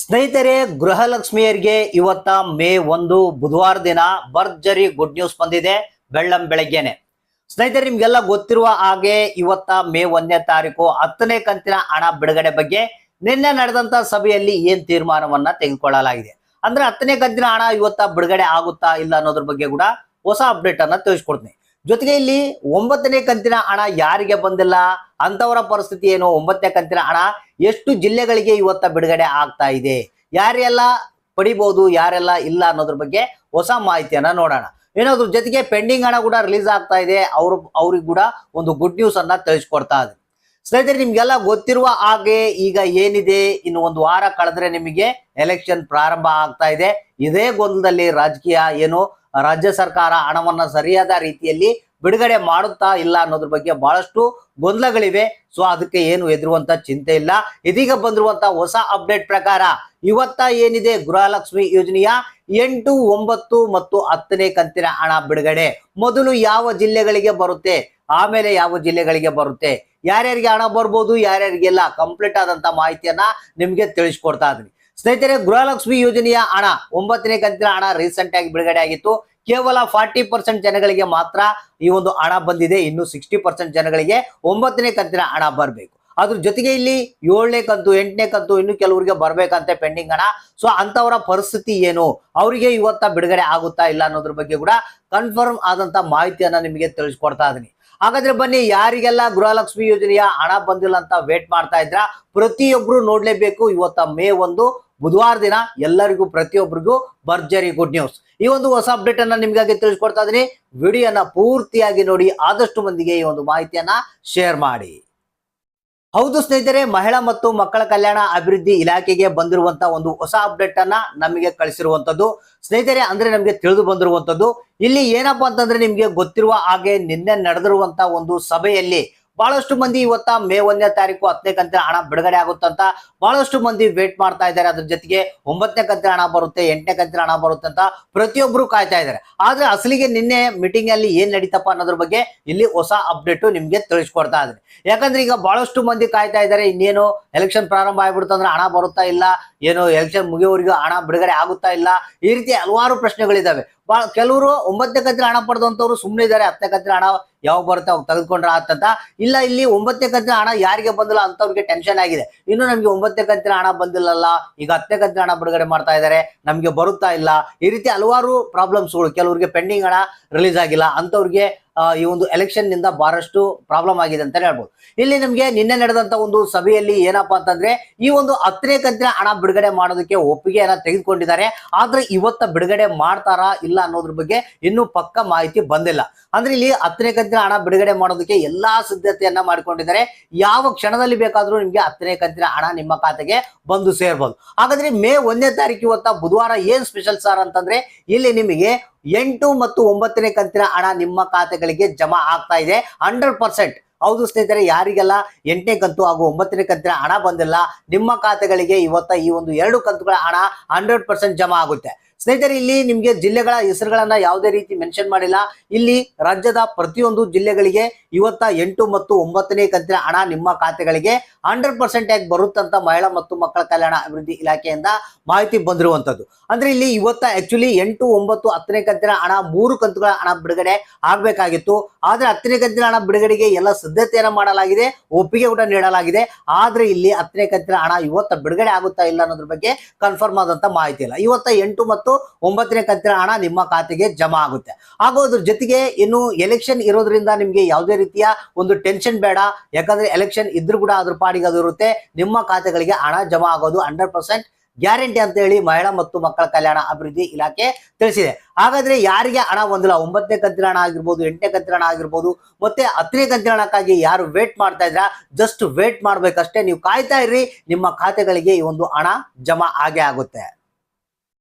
ಸ್ನೇಹಿತರೆ, ಗೃಹಲಕ್ಷ್ಮಿಯರಿಗೆ ಇವತ್ತ ಮೇ ಒಂದು ಬುಧವಾರ ದಿನ ಭರ್ಜರಿ ಗುಡ್ ನ್ಯೂಸ್ ಬಂದಿದೆ ಬೆಳ್ಳಂ ಬೆಳಗ್ಗೆನೆ. ಸ್ನೇಹಿತರೆ, ನಿಮ್ಗೆಲ್ಲ ಗೊತ್ತಿರುವ ಹಾಗೆ ಇವತ್ತ ಮೇ ಒಂದನೇ ತಾರೀಕು ಹತ್ತನೇ ಕಂತಿನ ಹಣ ಬಿಡುಗಡೆ ಬಗ್ಗೆ ನಿನ್ನೆ ನಡೆದಂತ ಸಭೆಯಲ್ಲಿ ಏನ್ ತೀರ್ಮಾನವನ್ನ ತೆಗೆದುಕೊಳ್ಳಲಾಗಿದೆ? ಅಂದ್ರೆ ಹತ್ತನೇ ಕಂತಿನ ಹಣ ಇವತ್ತ ಬಿಡುಗಡೆ ಆಗುತ್ತಾ ಇಲ್ಲ ಅನ್ನೋದ್ರ ಬಗ್ಗೆ ಕೂಡ ಹೊಸ ಅಪ್ಡೇಟ್ ಅನ್ನ ತಿಳಿಸ್ಕೊಡ್ತೀನಿ. ಜೊತೆಗೆ ಇಲ್ಲಿ ಒಂಬತ್ತನೇ ಕಂತಿನ ಹಣ ಯಾರಿಗೆ ಬಂದಿಲ್ಲ? ಅಂತವರ ಪರಿಸ್ಥಿತಿ ಏನು? ಒಂಬತ್ತನೇ ಕಂತಿನ ಹಣ ಎಷ್ಟು ಜಿಲ್ಲೆಗಳಿಗೆ ಇವತ್ತ ಬಿಡುಗಡೆ ಆಗ್ತಾ ಇದೆ? ಯಾರೆಲ್ಲ ಪಡಿಬಹುದು ಯಾರೆಲ್ಲ ಇಲ್ಲ ಅನ್ನೋದ್ರ ಬಗ್ಗೆ ಹೊಸ ಮಾಹಿತಿಯನ್ನ ನೋಡೋಣ. ಏನಾದ್ರು ಜೊತೆಗೆ ಪೆಂಡಿಂಗ್ ಹಣ ಕೂಡ ರಿಲೀಸ್ ಆಗ್ತಾ ಇದೆ. ಅವರು, ಅವ್ರಿಗೆ ಕೂಡ ಒಂದು ಗುಡ್ ನ್ಯೂಸ್ ಅನ್ನ ತಿಳಿಸ್ಕೊಡ್ತಾ ಇದೆ. ಸ್ನೇಹಿತರೆ, ನಿಮ್ಗೆಲ್ಲ ಗೊತ್ತಿರುವ ಹಾಗೆ ಈಗ ಏನಿದೆ? ಇನ್ನು ಒಂದು ವಾರ ಕಳೆದ್ರೆ ನಿಮಗೆ ಎಲೆಕ್ಷನ್ ಪ್ರಾರಂಭ ಆಗ್ತಾ ಇದೆ. ಇದೇ ಗೊಂದಲದಲ್ಲಿ ರಾಜಕೀಯ ಏನು? ರಾಜ್ಯ ಸರ್ಕಾರ ಹಣವನ್ನ ಸರಿಯಾದ ರೀತಿಯಲ್ಲಿ ಬಿಡುಗಡೆ ಮಾಡುತ್ತಾ ಇಲ್ಲ ಅನ್ನೋದ್ರ ಬಗ್ಗೆ ಬಹಳಷ್ಟು ಗೊಂದಲಗಳಿವೆ. ಸೊ ಅದಕ್ಕೆ ಏನು ಎದುರುವಂತ ಚಿಂತೆ ಇಲ್ಲ. ಇದೀಗ ಬಂದಿರುವಂತ ಹೊಸ ಅಪ್ಡೇಟ್ ಪ್ರಕಾರ ಇವತ್ತ ಏನಿದೆ? ಗೃಹಲಕ್ಷ್ಮಿ ಯೋಜನೆಯ ಎಂಟು, ಒಂಬತ್ತು ಮತ್ತು ಹತ್ತನೇ ಕಂತಿನ ಹಣ ಬಿಡುಗಡೆ. ಮೊದಲು ಯಾವ ಜಿಲ್ಲೆಗಳಿಗೆ ಬರುತ್ತೆ? ಆಮೇಲೆ ಯಾವ ಜಿಲ್ಲೆಗಳಿಗೆ ಬರುತ್ತೆ? ಯಾರ್ಯಾರಿಗೆ ಹಣ ಬರ್ಬೋದು, ಯಾರ್ಯಾರಿಗೆಲ್ಲ ಕಂಪ್ಲೀಟ್ ಆದಂತ ಮಾಹಿತಿಯನ್ನ ನಿಮ್ಗೆ ತಿಳಿಸ್ಕೊಡ್ತಾ ಇದ್ದೀನಿ. ಸ್ನೇಹಿತರೆ, ಗೃಹಲಕ್ಷ್ಮಿ ಯೋಜನೆಯ ಹಣ, ಒಂಬತ್ತನೇ ಕಂತಿನ ಹಣ ರೀಸೆಂಟ್ ಆಗಿ ಬಿಡುಗಡೆ ಆಗಿತ್ತು. ಕೇವಲ ಫಾರ್ಟಿ ಪರ್ಸೆಂಟ್ ಜನಗಳಿಗೆ ಮಾತ್ರ ಈ ಒಂದು ಹಣ ಬಂದಿದೆ. ಇನ್ನು ಸಿಕ್ಸ್ಟಿ ಪರ್ಸೆಂಟ್ ಜನಗಳಿಗೆ ಒಂಬತ್ತನೇ ಕಂತಿನ ಹಣ ಬರಬೇಕು. ಅದ್ರ ಜೊತೆಗೆ ಇಲ್ಲಿ ಏಳನೇ ಕಂತು, ಎಂಟನೇ ಕಂತು ಇನ್ನು ಕೆಲವರಿಗೆ ಬರ್ಬೇಕಂತೆ ಪೆಂಡಿಂಗ್ ಹಣ. ಸೊ ಅಂತವರ ಪರಿಸ್ಥಿತಿ ಏನು? ಅವರಿಗೆ ಇವತ್ತ ಬಿಡುಗಡೆ ಆಗುತ್ತಾ ಇಲ್ಲ ಅನ್ನೋದ್ರ ಬಗ್ಗೆ ಕೂಡ ಕನ್ಫರ್ಮ್ ಆದಂತ ಮಾಹಿತಿಯನ್ನ ನಿಮಗೆ ತಿಳಿಸ್ಕೊಡ್ತಾ ಇದೀನಿ. ಹಾಗಾದ್ರೆ ಬನ್ನಿ, ಯಾರಿಗೆಲ್ಲ ಗೃಹಲಕ್ಷ್ಮಿ ಯೋಜನೆಯ ಹಣ ಬಂದಿಲ್ಲ ಅಂತ ವೇಟ್ ಮಾಡ್ತಾ ಇದ್ರ, ಪ್ರತಿಯೊಬ್ರು ನೋಡ್ಲೇಬೇಕು. ಇವತ್ತ ಮೇ ಒಂದು ಬುಧವಾರ ದಿನ ಎಲ್ಲರಿಗೂ, ಪ್ರತಿಯೊಬ್ಬರಿಗೂ ಭರ್ಜರಿ ಗುಡ್ ನ್ಯೂಸ್ ಈ ಒಂದು ಹೊಸ ಅಪ್ಡೇಟ್ ಅನ್ನ ನಿಮ್ಗಾಗಿ ತಿಳಿಸ್ಕೊಡ್ತಾ ಇದೀನಿ. ವಿಡಿಯೋನ ಪೂರ್ತಿಯಾಗಿ ನೋಡಿ, ಆದಷ್ಟು ಮಂದಿಗೆ ಈ ಒಂದು ಮಾಹಿತಿಯನ್ನ ಶೇರ್ ಮಾಡಿ. ಹೌದು ಸ್ನೇಹಿತರೆ, ಮಹಿಳಾ ಮತ್ತು ಮಕ್ಕಳ ಕಲ್ಯಾಣ ಅಭಿವೃದ್ಧಿ ಇಲಾಖೆಗೆ ಬಂದಿರುವಂತ ಒಂದು ಹೊಸ ಅಪ್ಡೇಟ್ ಅನ್ನ ನಮಗೆ ಕಳಿಸಿರುವಂತದ್ದು. ಸ್ನೇಹಿತರೆ, ಅಂದ್ರೆ ನಮಗೆ ತಿಳಿದು ಬಂದಿರುವಂತದ್ದು. ಇಲ್ಲಿ ಏನಪ್ಪಾ ಅಂತಂದ್ರೆ ನಿಮ್ಗೆ ಗೊತ್ತಿರುವ ಹಾಗೆ ನಿನ್ನೆ ನಡೆದಿರುವಂತ ಒಂದು ಸಭೆಯಲ್ಲಿ ಬಹಳಷ್ಟು ಮಂದಿ ಇವತ್ತ ಮೇ ಒಂದನೇ ತಾರೀಕು ಹತ್ತನೇ ಕಂತಿನ ಹಣ ಬಿಡುಗಡೆ ಆಗುತ್ತಂತ ಬಹಳಷ್ಟು ಮಂದಿ ವೇಟ್ ಮಾಡ್ತಾ ಇದ್ದಾರೆ. ಅದ್ರ ಜೊತೆಗೆ ಒಂಬತ್ತನೇ ಕಂತಿನ ಹಣ ಬರುತ್ತೆ, ಎಂಟನೇ ಕಂತಿನ ಹಣ ಬರುತ್ತೆ ಅಂತ ಪ್ರತಿಯೊಬ್ಬರು ಕಾಯ್ತಾ ಇದ್ದಾರೆ. ಆದ್ರೆ ಅಸಲಿಗೆ ನಿನ್ನೆ ಮೀಟಿಂಗ್ ಅಲ್ಲಿ ಏನ್ ನಡೀತಪ್ಪ ಅನ್ನೋದ್ರ ಬಗ್ಗೆ ಇಲ್ಲಿ ಹೊಸ ಅಪ್ಡೇಟ್ ನಿಮ್ಗೆ ತಿಳಿಸ್ಕೊಡ್ತಾ ಇದ್ದಾರೆ ಯಾಕಂದ್ರೆ ಈಗ ಬಹಳಷ್ಟು ಮಂದಿ ಕಾಯ್ತಾ ಇದ್ದಾರೆ, ಇನ್ನೇನು ಎಲೆಕ್ಷನ್ ಪ್ರಾರಂಭ ಆಗ್ಬಿಡುತ್ತಂದ್ರೆ ಹಣ ಬರುತ್ತಾ ಇಲ್ಲ, ಏನು ಎಲೆಕ್ಷನ್ ಮುಗಿಯೋವರೆಗೂ ಹಣ ಬಿಡುಗಡೆ ಆಗುತ್ತಾ ಇಲ್ಲ, ಈ ರೀತಿ ಹಲವಾರು ಪ್ರಶ್ನೆಗಳಿದಾವೆ. ಬಹಳ ಕೆಲವರು ಒಂಬತ್ತನೇ ಕಂತಿನ ಹಣ ಪಡೆದಂತವ್ರು ಸುಮ್ಮನೆ ಇದ್ದಾರೆ ಹತ್ತನೇ ಕಂತಿನ ಹಣ ಯಾವಾಗ ಬರುತ್ತೆ ಅವಾಗ ತೆಗೆದುಕೊಂಡ್ರೆ ಆತಂತ ಇಲ್ಲ, ಇಲ್ಲಿ ಒಂಬತ್ತನೇ ಕಂತಿನ ಹಣ ಯಾರಿಗೆ ಬಂದಿಲ್ಲ ಅಂತವ್ರಿಗೆ ಟೆನ್ಷನ್ ಆಗಿದೆ. ಇನ್ನು ನಮ್ಗೆ ಒಂಬತ್ತನೇ ಕಂತಿನ ಹಣ ಬಂದಿಲ್ಲಲ್ಲ, ಈಗ ಹತ್ತನೇ ಕಂತಿನ ಹಣ ಬಿಡುಗಡೆ ಮಾಡ್ತಾ ಇದ್ದಾರೆ ನಮ್ಗೆ ಬರುತ್ತಾ ಇಲ್ಲ. ಈ ರೀತಿ ಹಲವಾರು ಪ್ರಾಬ್ಲಮ್ಸ್ಗಳು ಕೆಲವರಿಗೆ ಪೆಂಡಿಂಗ್ ಹಣ ರಿಲೀಸ್ ಆಗಿಲ್ಲ, ಅಂತವ್ರಿಗೆ ಈ ಒಂದು ಎಲೆಕ್ಷನ್ನಿಂದ ಬಹಳಷ್ಟು ಪ್ರಾಬ್ಲಮ್ ಆಗಿದೆ ಅಂತ ಹೇಳ್ಬೋದು. ಇಲ್ಲಿ ನಿಮ್ಗೆ ನಿನ್ನೆ ನಡೆದಂತ ಒಂದು ಸಭೆಯಲ್ಲಿ ಏನಪ್ಪಾ ಅಂತಂದ್ರೆ, ಈ ಒಂದು ಹತ್ತನೇ ಕಂತಿನ ಹಣ ಬಿಡುಗಡೆ ಮಾಡೋದಕ್ಕೆ ಒಪ್ಪಿಗೆಯನ್ನ ತೆಗೆದುಕೊಂಡಿದ್ದಾರೆ. ಆದ್ರೆ ಇವತ್ತ ಬಿಡುಗಡೆ ಮಾಡ್ತಾರಾ ಇಲ್ಲ ಅನ್ನೋದ್ರ ಬಗ್ಗೆ ಇನ್ನೂ ಪಕ್ಕ ಮಾಹಿತಿ ಬಂದಿಲ್ಲ. ಅಂದ್ರೆ ಇಲ್ಲಿ ಹತ್ತನೇ ಕಂತಿನ ಹಣ ಬಿಡುಗಡೆ ಮಾಡೋದಕ್ಕೆ ಎಲ್ಲಾ ಸಿದ್ಧತೆಯನ್ನ ಮಾಡ್ಕೊಂಡಿದ್ದಾರೆ. ಯಾವ ಕ್ಷಣದಲ್ಲಿ ಬೇಕಾದ್ರೂ ನಿಮ್ಗೆ ಹತ್ತನೇ ಕಂತಿನ ಹಣ ನಿಮ್ಮ ಖಾತೆಗೆ ಬಂದು ಸೇರ್ಬೋದು. ಹಾಗಾದ್ರೆ ಮೇ ಒಂದನೇ ತಾರೀಕು ಇವತ್ತ ಬುಧವಾರ ಏನ್ ಸ್ಪೆಷಲ್ ಸರ್ ಅಂತಂದ್ರೆ, ಇಲ್ಲಿ ನಿಮಗೆ ಎಂಟು ಮತ್ತು ಒಂಬತ್ತನೇ ಕಂತಿನ ಹಣ ನಿಮ್ಮ ಖಾತೆಗಳಿಗೆ ಜಮಾ ಆಗ್ತಾ ಇದೆ. Hundred percent. ಹೌದು ಸ್ನೇಹಿತರೆ, ಯಾರಿಗೆಲ್ಲ ಎಂಟನೇ ಕಂತು ಹಾಗೂ ಒಂಬತ್ತನೇ ಕಂತಿನ ಹಣ ಬಂದಿಲ್ಲ, ನಿಮ್ಮ ಖಾತೆಗಳಿಗೆ ಇವತ್ತ ಈ ಒಂದು ಎರಡು ಕಂತುಗಳ ಹಣ ಹಂಡ್ರೆಡ್ ಪರ್ಸೆಂಟ್ ಜಮಾ ಆಗುತ್ತೆ. ಸ್ನೇಹಿತರೆ, ಇಲ್ಲಿ ನಿಮ್ಗೆ ಜಿಲ್ಲೆಗಳ ಹೆಸರುಗಳನ್ನ ಯಾವುದೇ ರೀತಿ ಮೆನ್ಷನ್ ಮಾಡಿಲ್ಲ. ಇಲ್ಲಿ ರಾಜ್ಯದ ಪ್ರತಿಯೊಂದು ಜಿಲ್ಲೆಗಳಿಗೆ ಇವತ್ತ ಎಂಟು ಮತ್ತು ಒಂಬತ್ತನೇ ಕಂತಿನ ಹಣ ನಿಮ್ಮ ಖಾತೆಗಳಿಗೆ ಹಂಡ್ರೆಡ್ ಪರ್ಸೆಂಟ್ ಆಗಿ ಬರುತ್ತಂತ ಮಹಿಳಾ ಮತ್ತು ಮಕ್ಕಳ ಕಲ್ಯಾಣ ಅಭಿವೃದ್ಧಿ ಇಲಾಖೆಯಿಂದ ಮಾಹಿತಿ ಬಂದಿರುವಂತದ್ದು. ಅಂದ್ರೆ ಇಲ್ಲಿ ಇವತ್ತ ಆಕ್ಚುಲಿ ಎಂಟು, ಒಂಬತ್ತು, ಹತ್ತನೇ ಕಂತಿನ ಹಣ ಮೂರು ಕಂತುಗಳ ಹಣ ಬಿಡುಗಡೆ ಆಗ್ಬೇಕಾಗಿತ್ತು. ಆದ್ರೆ ಹತ್ತನೇ ಕಂತಿನ ಹಣ ಬಿಡುಗಡೆಗೆ ಎಲ್ಲ ಸಿದ್ಧತೆಯನ್ನ ಮಾಡಲಾಗಿದೆ, ಒಪ್ಪಿಗೆ ಕೂಡ ನೀಡಲಾಗಿದೆ. ಆದ್ರೆ ಇಲ್ಲಿ ಹತ್ತನೇ ಕಂತಿನ ಹಣ ಇವತ್ತ ಬಿಡುಗಡೆ ಆಗುತ್ತಾ ಇಲ್ಲ ಅನ್ನೋದ್ರ ಬಗ್ಗೆ ಕನ್ಫರ್ಮ್ ಆದಂತ ಮಾಹಿತಿ ಇಲ್ಲ. ಇವತ್ತ ಎಂಟು ಮತ್ತು ಒಂಬತ್ತನೇ ಕಂತಿನ ಹಣ ನಿಮ್ಮ ಖಾತೆಗೆ ಜಮಾ ಆಗುತ್ತೆ. ಹಾಗೂ ಅದ್ರ ಜೊತೆಗೆ ಇನ್ನು ಎಲೆಕ್ಷನ್ ಇರೋದ್ರಿಂದ ನಿಮ್ಗೆ ಯಾವುದೇ ರೀತಿಯ ಒಂದು ಟೆನ್ಷನ್ ಬೇಡ. ಯಾಕಂದ್ರೆ ಎಲೆಕ್ಷನ್ ಇದ್ರೂ ಕೂಡ ಅದ್ರ ಪಾಡಿಗೆ ಅದು ಇರುತ್ತೆ. ನಿಮ್ಮ ಖಾತೆಗಳಿಗೆ ಹಣ ಜಮಾ ಆಗೋದು ಹಂಡ್ರೆಡ್ ಪರ್ಸೆಂಟ್ ಗ್ಯಾರಂಟಿ ಅಂತ ಹೇಳಿ ಮಹಿಳಾ ಮತ್ತು ಮಕ್ಕಳ ಕಲ್ಯಾಣ ಅಭಿವೃದ್ಧಿ ಇಲಾಖೆ ತಿಳಿಸಿದೆ. ಹಾಗಾದ್ರೆ ಯಾರಿಗೆ ಹಣ ಹೊಂದಿಲ್ಲ? ಒಂಬತ್ತನೇ ಕಂತಿನ ಹಣ ಆಗಿರ್ಬೋದು, ಎಂಟನೇ ಕಂತಿನ ಹಣ ಆಗಿರ್ಬೋದು, ಮತ್ತೆ ಹತ್ತನೇ ಕಂತಿನ ಹಣಕ್ಕಾಗಿ ಯಾರು ವೇಟ್ ಮಾಡ್ತಾ ಇದ್ರ? ಜಸ್ಟ್ ವೇಟ್ ಮಾಡ್ಬೇಕಷ್ಟೇ. ನೀವು ಕಾಯ್ತಾ ಇರ್ರಿ, ನಿಮ್ಮ ಖಾತೆಗಳಿಗೆ ಈ ಒಂದು ಹಣ ಜಮಾ ಆಗೇ ಆಗುತ್ತೆ.